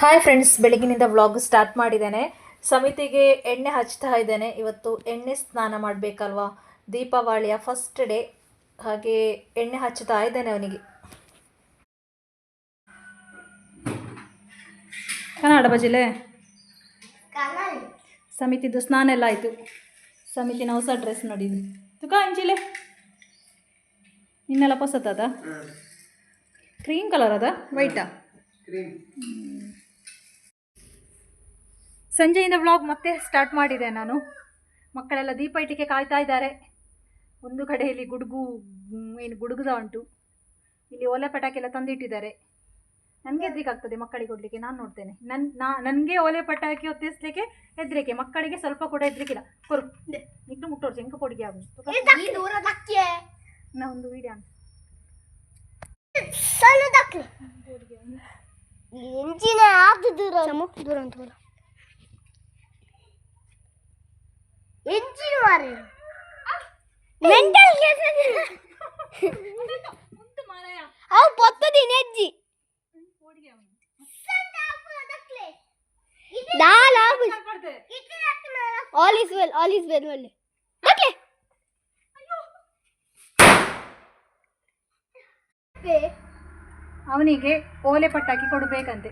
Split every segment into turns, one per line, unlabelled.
Hi friends ಬೆಳಗಿನಿಂದ vlog start ಮಾಡಿದ್ದೇನೆ. ಸಮಿತಿಗೆ ಎಣ್ಣೆ ಹಚ್ತಾ ಇದ್ದೇನೆ. ಇವತ್ತು ಎಣ್ಣೆ ಸ್ನಾನ ಮಾಡಬೇಕಲ್ವಾ? ದೀಪಾವಳಿಯ ಫಸ್ಟ್ ಡೇ ಹಾಗೆ ಎಣ್ಣೆ ಹಚ್ತಾ ಇದ್ದೇನೆ ಅವನಿಗೆ. ಕನ್ನಡ ಬಜಿಲೆ ಸಮಿತಿದು ಸ್ನಾನ ಎಲ್ಲ ಆಯಿತು. ಸಮಿತಿನ ಹೊಸ ಡ್ರೆಸ್ ನೋಡಿದ್ವಿ. ತುಕ ಅಂಜಿಲೆ. ಇನ್ನೆಲ್ಲ ಹೊಸತದ? ಕ್ರೀಮ್ ಕಲರ್ ಅದ? ವೈಟಾ ಸಂಜೆಯಿಂದ ವ್ಲಾಗ್ ಮತ್ತೆ ಸ್ಟಾರ್ಟ್ ಮಾಡಿದೆ ನಾನು. ಮಕ್ಕಳೆಲ್ಲ ದೀಪ ಇಟ್ಟಿಗೆ ಕಾಯ್ತಾ ಇದ್ದಾರೆ. ಒಂದು ಕಡೆಯಲ್ಲಿ ಗುಡುಗು ಏನು ಗುಡುಗುದ ಉಂಟು. ಇಲ್ಲಿ ಒಲೆ ಪಟಾಕಿ ಎಲ್ಲ ತಂದಿಟ್ಟಿದ್ದಾರೆ. ನನಗೆ ಹೆದ್ರಿಕೆ ಆಗ್ತದೆ ಮಕ್ಕಳಿಗೆ ಕೊಡಲಿಕ್ಕೆ ನಾನು ನೋಡ್ತೇನೆ. ನನ್ನ ನಾ ನನಗೆ ಒಲೆ ಪಟಾಕಿ ಹೊತ್ತಿಸ್ಲಿಕ್ಕೆ ಹೆದ್ರಿಕೆ ಮಕ್ಕಳಿಗೆ ಸ್ವಲ್ಪ ಕೂಡ ಹೆದ್ರಿಕಿಲ್ಲ ಕೊರು ನಿಟ್ಟು ಮುಟ್ಟೋರು ಜಂಕ ಪೊಡಿಗೆ ಆಗುತ್ತೆ ನಾ ಒಂದು ವಿಡಿಯೋ
ಎಂಜಿನ ಆದು ದೂರ. ದೂರ ಅಂತ ಹೋದ ಎಂಜಿನ ಮಾರಿ ಮೆಂಟಲ್ ಅವು ದಾಲ್ ಆಗು all is well all is well ಒಳ್ಳೆ.
ಅವನಿಗೆ ಓಲೆ ಪಟಾಕಿ ಕೊಡಬೇಕಂತೆ.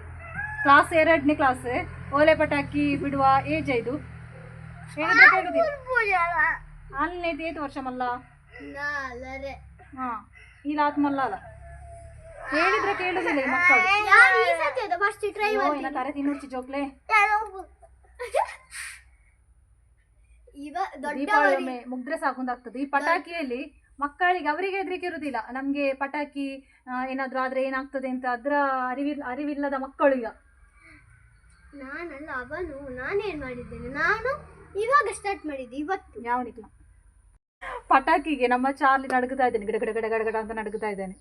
ಕ್ಲಾಸ್ ಎರಡನೇ ಕ್ಲಾಸ್ ಓಲೆ ಪಟಾಕಿ ಬಿಡುವ ಏಜ್ ಇದು ಐದು ವರ್ಷ ಮಲ್ಲ. ಹಾ ಇಲಾತ್ ಮಲ್ಲ ಅಲ್ಲ. ಹೇಳಿದ್ರೆ ಕೇಳುದಿಲ್ಲ ಈ ಮಕ್ಕಳು
ಈ ಫಸ್ಟ್ ಟ್ರೈ
ಇನ್ನ ತರೆ ತಿನ್ನುಡ್ಚಿ ಜೋಕ್ಲೆ. ದೀಪಾವಳಿ ಮುಗ್ದ್ರೆ ಸಾಕುಂದಾಗ್ತದೆ ಈ ಪಟಾಕಿಯಲ್ಲಿ ಮಕ್ಕಳಿಗೆ ಅವರಿಗೆ ಹೆದರಿಕೆ ಇರುವುದಿಲ್ಲ. ನಮ್ಗೆ ಪಟಾಕಿ ಏನಾದ್ರು ಏನಾದ್ರೂ ಆದ್ರೆ ಏನಾಗ್ತದೆ ಅಂತ ಅದ್ರ ಅರಿವಿಲ್ಲ ಅರಿವಿಲ್ಲದ ಮಕ್ಕಳು ಈಗ.
ನಾನಲ್ಲ ಅವನು ನಾನೇನ್ ಮಾಡಿದ್ದೇನೆ? ನಾನು ಇವಾಗ ಸ್ಟಾರ್ಟ್ ಮಾಡಿದ್ದು, ಇವತ್ತು.
ಯಾವನಿಲ್ಲ ಪಟಾಕಿಗೆ ನಮ್ಮ ಚಾರ್ಲಿ ನಡುಗುತ್ತಾ ಇದ್ದಾನೆ. ಗಡ ಗಡ ಗಡ ಗಡ ಅಂತ ನಡುಗುತ್ತಾ ಇದ್ದಾನೆ.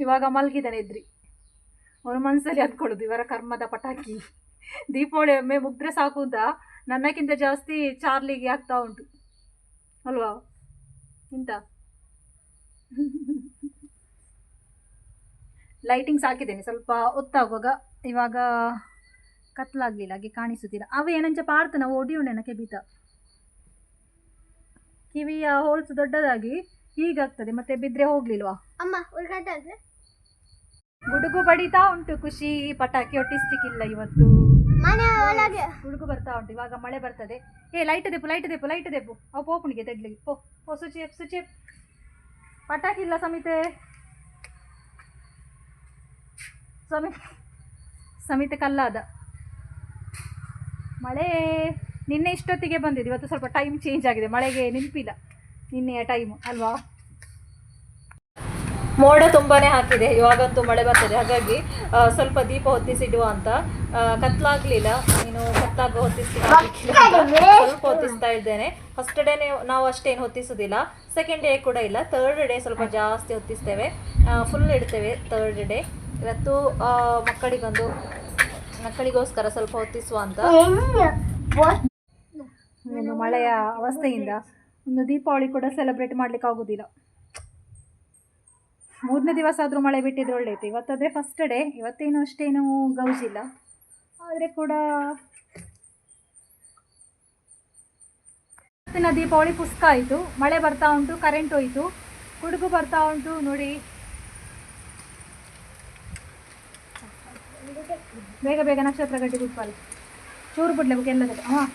ಇವಾಗ ಮಲಗಿದ್ದಾನೆ ಇದ್ರಿ ಅವನು ಮನಸ್ಸಲ್ಲಿ ಅಂದ್ಕೊಳ್ಳೋದು ಇವರ ಕರ್ಮದ ಪಟಾಕಿ. ದೀಪಾವಳಿ ಒಮ್ಮೆ ಮುಗ್ದ್ರೆ ಸಾಕು ಅಂತ ನನ್ನಕ್ಕಿಂತ ಜಾಸ್ತಿ ಚಾರ್ಲಿಗೆ ಆಗ್ತಾ ಉಂಟು. ಅಲ್ವಾ? ಇಂತ. ಲೈಟಿಂಗ್ಸ್ ಹಾಕಿದ್ದೇನೆ. ಸ್ವಲ್ಪ ಒತ್ತಾಗುವಾಗ ಇವಾಗ ಕತ್ಲಾಗ್ಲಿಲ್ಲ ಹಾಗೆ ಕಾಣಿಸುತ್ತಿಲ್ಲ. ಅವ ಏನಂಚ ಪಾಡ್ತನ ಓಡಿ ಉಂಡೆನಕ್ಕೆ ಬೀತ ಕಿವಿಯ ಹೋಲ್ಸ್ ದೊಡ್ಡದಾಗಿ ಹೀಗಾಗ್ತದೆ ಮತ್ತೆ ಬಿದ್ರೆ ಹೋಗ್ಲಿಲ್ವಾ?
ಅಮ್ಮ
ಗುಡುಗು ಬಡಿತಾ ಉಂಟು ಖುಷಿ ಪಟಾಕಿ ಒಟ್ಟಿಸ್ಲಿಕ್ಕಿಲ್ಲ ಇವತ್ತು. ಗುಡುಗು ಬರ್ತಾ ಉಂಟು ಇವಾಗ ಮಳೆ ಬರ್ತದೆ. ಏ ಲೈಟ್ ದೆಪ್ಪು ಲೈಟ್ ದೆಪ್ಪು ಲೈಟ್ ದೆಪ್ಪು. ಅವು ಪೋಪುಣಿಗೆ ತೆಡ್ಲಿ ಪೋ ಓ ಸುಚಿ ಸುಚಿ ಪಟಾಕಿ ಇಲ್ಲ ಸಮಿತೆ. ಸಮಿ ಸಮಿತೆ ಕಲ್ಲಾದ. ಮಳೆ ನಿನ್ನೆ ಇಷ್ಟೊತ್ತಿಗೆ ಬಂದಿದೆ ಇವತ್ತು ಸ್ವಲ್ಪ ಟೈಮ್ ಚೇಂಜ್ ಆಗಿದೆ. ಮಳೆಗೆ ನಿಂಪಿಲ್ಲ ನಿನ್ನೆಯ ಟೈಮು ಅಲ್ವಾ? ಮೋಡ ತುಂಬಾನೇ ಹಾಕಿದೆ. ಇವಾಗಂತೂ ಮಳೆ ಬರ್ತದೆ. ಹಾಗಾಗಿ ಸ್ವಲ್ಪ ದೀಪ ಹೊತ್ತಿಸಿಡುವ ಅಂತ ಕತ್ಲಾಗ್ಲಿಲ್ಲ. ನೀನು ಕತ್ಲಾಗ ಹೊತ್ತಿಸ್ಲಿಕ್ಕೆ ಸ್ವಲ್ಪ ಹೊತ್ತಿಸ್ತಾ ಇದ್ದೇನೆ. ಫಸ್ಟ್ ಡೇನೆ ನಾವು ಅಷ್ಟೇನು ಹೊತ್ತಿಸೋದಿಲ್ಲ. ಸೆಕೆಂಡ್ ಡೇ ಕೂಡ ಇಲ್ಲ. ಥರ್ಡ್ ಡೇ ಸ್ವಲ್ಪ ಜಾಸ್ತಿ ಹೊತ್ತಿಸ್ತೇವೆ. ಫುಲ್ ಇಡ್ತೇವೆ. ಥರ್ಡ್ ಡೇ ಇವತ್ತು ಮಕ್ಕಳಿಗೊಂದು ಮಕ್ಕಳಿಗೋಸ್ಕರ ಸ್ವಲ್ಪ ಹೊತ್ತಿಸುವ ಅಂತ. ಒಂದು ಮಳೆಯ ಅವಸ್ಥೆಯಿಂದ ಒಂದು ದೀಪಾವಳಿ ಕೂಡ ಸೆಲೆಬ್ರೇಟ್ ಮಾಡ್ಲಿಕ್ಕೆ ಆಗೋದಿಲ್ಲ. ಮೂರನೇ ದಿವಸ ಆದರೂ ಮಳೆ ಬಿಟ್ಟಿದ್ರೆ ಒಳ್ಳೆಯಿತ್ತು ಇವತ್ತಾದರೆ ಫಸ್ಟ್ ಡೇ ಇವತ್ತೇನು ಅಷ್ಟೇನು ಗೌಜಿಲ್ಲ ಆದರೆ ಕೂಡ ಇವತ್ತಿನ ದೀಪಾವಳಿ ಪುಸ್ತಕ ಆಯಿತು. ಮಳೆ ಬರ್ತಾ ಉಂಟು ಕರೆಂಟ್ ಹೋಯಿತು. ಕುಡುಗು ಬರ್ತಾ ಉಂಟು ನೋಡಿ. ಬೇಗ ಬೇಗ ನಕ್ಷತ್ರ ಕಟ್ಟಿ ಗುಡ್ಪಾಲಿ ಚೂರು ಬಿಡ್ಲೇಬೇಕು ಎಲ್ಲದಕ್ಕೆ ಹಾಂ.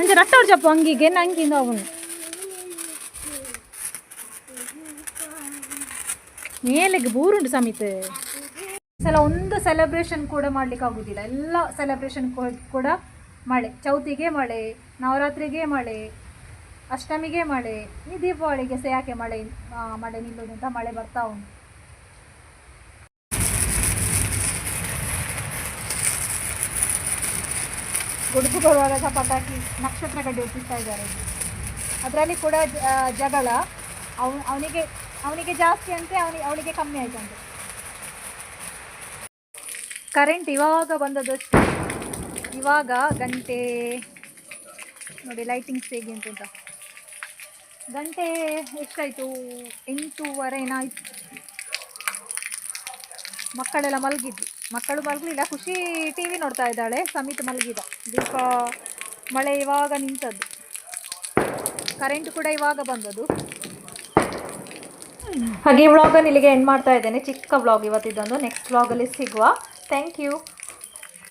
ಅಂಚೆ ರಟ್ಟವ್ರು ಚಪ್ಪು ಅಂಗಿಗೆ ನಂಗಿಂದ ಅವನು ಮೇಲೆಗೆ ಬೂರುಂಟು ಸಮಿತ. ಸಲ ಒಂದು ಸೆಲೆಬ್ರೇಷನ್ ಕೂಡ ಮಾಡ್ಲಿಕ್ಕೆ ಆಗುದಿಲ್ಲ. ಎಲ್ಲ ಸೆಲೆಬ್ರೇಷನ್ ಕೂಡ ಮಳೆ. ಚೌತಿಗೆ ಮಳೆ, ನವರಾತ್ರಿಗೆ ಮಳೆ, ಅಷ್ಟಮಿಗೆ ಮಳೆ, ಈ ದೀಪಾವಳಿಗೆ ಸಹ ಯಾಕೆ ಮಳೆ ಮಳೆ ನಿಲ್ಲೋದು ಅಂತ ಮಳೆ ಬರ್ತಾ ಉಂಟು. ಗುಡುಗು ಬರುವಾಗ ಪಟಾಕಿ ನಕ್ಷತ್ರ ಗಡ್ಡೆ ಒತ್ತಿಸ್ತಾ ಇದ್ದಾರೆ. ಅದರಲ್ಲಿ ಕೂಡ ಜಗಳ. ಅವ, ಅವನಿಗೆ ಅವನಿಗೆ ಜಾಸ್ತಿ ಅಂತೆ ಅವನಿಗೆ ಅವಳಿಗೆ ಕಮ್ಮಿ ಆಯ್ತಂತೆ ಕರೆಂಟ್ ಇವಾಗ ಬಂದದಷ್ಟು. ಇವಾಗ ಗಂಟೆ, ನೋಡಿ ಲೈಟಿಂಗ್ಸ್ ಹೇಗೆ ಅಂತ ಗಂಟೆ ಎಷ್ಟಾಯಿತು? ಎಂಟೂವರೆ ಏನಾಯ್ತು?
ಮಕ್ಕಳೆಲ್ಲ ಮಲಗಿದ್ವಿ. ಮಕ್ಕಳು ಮಲಗಲಿಲ್ಲ ಖುಷಿ ಟಿ ವಿ ನೋಡ್ತಾ ಇದ್ದಾಳೆ, ಸಮಿತ್ ಮಲಗಿದ. ದೀಪ, ಮಳೆ ಇವಾಗ ನಿಂತದ್ದು. ಕರೆಂಟ್ ಕೂಡ ಇವಾಗ ಬಂದದ್ದು. ಹಾಗೆ ಈ ವ್ಲಾಗನ್ನು ಇಲ್ಲಿಗೆ ಎಂಡ್ ಮಾಡ್ತಾ ಇದ್ದೇನೆ. ಚಿಕ್ಕ ವ್ಲಾಗ್ ಇವತ್ತಿದ್ದೊಂದು ನೆಕ್ಸ್ಟ್ ವ್ಲಾಗಲ್ಲಿ ಸಿಗುವ. Thank you